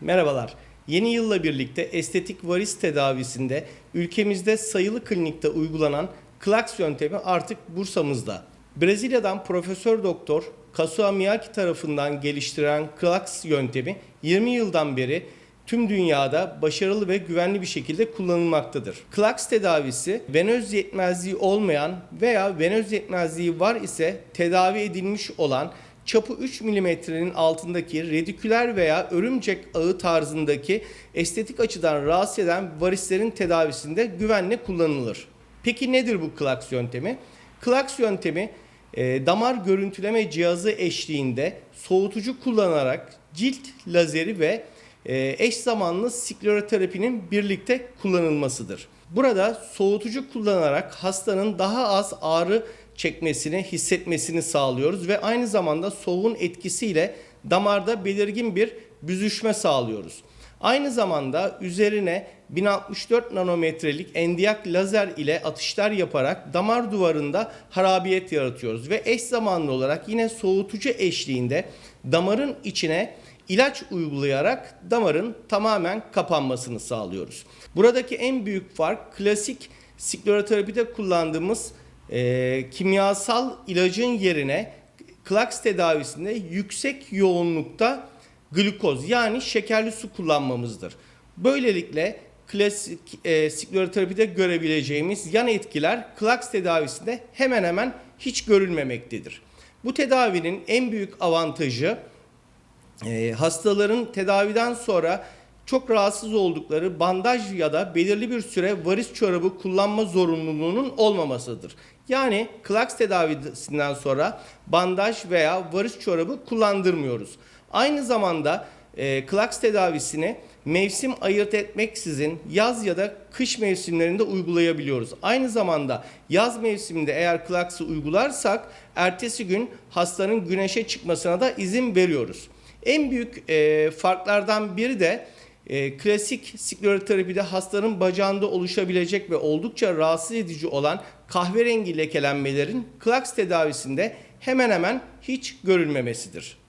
Merhabalar. Yeni yılla birlikte estetik varis tedavisinde ülkemizde sayılı klinikte uygulanan klaks yöntemi artık Bursa'mızda. Brezilya'dan Profesör Doktor Kazuo Miyake tarafından geliştirilen klaks yöntemi 20 yıldan beri tüm dünyada başarılı ve güvenli bir şekilde kullanılmaktadır. Klaks tedavisi venöz yetmezliği olmayan veya venöz yetmezliği var ise tedavi edilmiş olan çapı 3 milimetrenin altındaki rediküler veya örümcek ağı tarzındaki estetik açıdan rahatsız eden varislerin tedavisinde güvenle kullanılır. Peki nedir bu klaks yöntemi? Klaks yöntemi e, damar görüntüleme cihazı eşliğinde soğutucu kullanarak cilt lazeri ve eş zamanlı skleroterapinin birlikte kullanılmasıdır. Burada soğutucu kullanarak hastanın daha az ağrı çekmesini, hissetmesini sağlıyoruz ve aynı zamanda soğuğun etkisiyle damarda belirgin bir büzüşme sağlıyoruz. Aynı zamanda üzerine 1064 nanometrelik endiyak lazer ile atışlar yaparak damar duvarında harabiyet yaratıyoruz ve eş zamanlı olarak yine soğutucu eşliğinde damarın içine ilaç uygulayarak damarın tamamen kapanmasını sağlıyoruz. Buradaki en büyük fark klasik skleroterapide kullandığımız e, kimyasal ilacın yerine klaks tedavisinde yüksek yoğunlukta glikoz yani şekerli su kullanmamızdır. Böylelikle klasik e, skleroterapide görebileceğimiz yan etkiler klaks tedavisinde hemen hemen hiç görülmemektedir. Bu tedavinin en büyük avantajı e, hastaların tedaviden sonra çok rahatsız oldukları bandaj ya da belirli bir süre varis çorabı kullanma zorunluluğunun olmamasıdır. Yani klaks tedavisinden sonra bandaj veya varis çorabı kullandırmıyoruz. Aynı zamanda e, klaks tedavisini mevsim ayırt etmeksizin yaz ya da kış mevsimlerinde uygulayabiliyoruz. Aynı zamanda yaz mevsiminde eğer klaksı uygularsak ertesi gün hastanın güneşe çıkmasına da izin veriyoruz. En büyük e, farklardan biri de e, klasik skleroterapide hastanın bacağında oluşabilecek ve oldukça rahatsız edici olan kahverengi lekelenmelerin klaks tedavisinde hemen hemen hiç görülmemesidir.